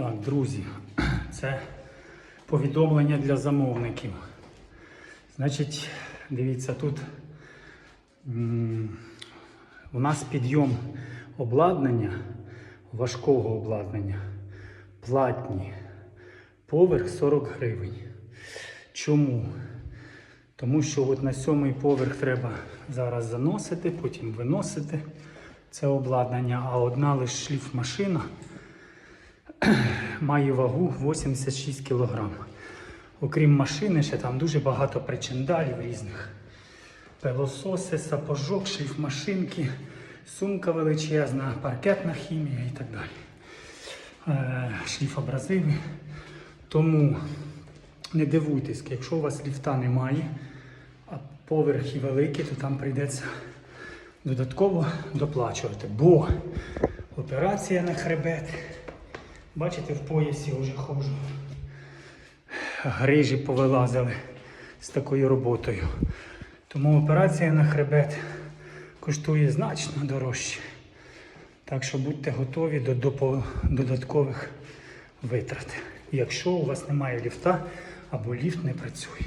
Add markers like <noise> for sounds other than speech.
Так, друзі, це повідомлення для замовників. Значить, дивіться, тут у нас підйом обладнання, важкого обладнання, платні, поверх 40 гривень. Чому? Тому що от на сьомий поверх треба зараз заносити, потім виносити це обладнання, а одна лише шліфмашина <clears throat> має вагу 86 кг. Окрім машини, ще там дуже багато причиндалів різних. Пилососи, сапожок, шліфмашинки, сумка величезна, паркетна хімія і так далі. Е, шліфабразиви. Тому не дивуйтесь, якщо у вас ліфта немає, а поверхи великі, то там прийдеться додатково доплачувати. Бо операція на хребет. Бачите, в поясі вже ходжу. Грижі повилазили з такою роботою. Тому операція на хребет коштує значно дорожче. Так що будьте готові до додаткових витрат, якщо у вас немає ліфта або ліфт не працює.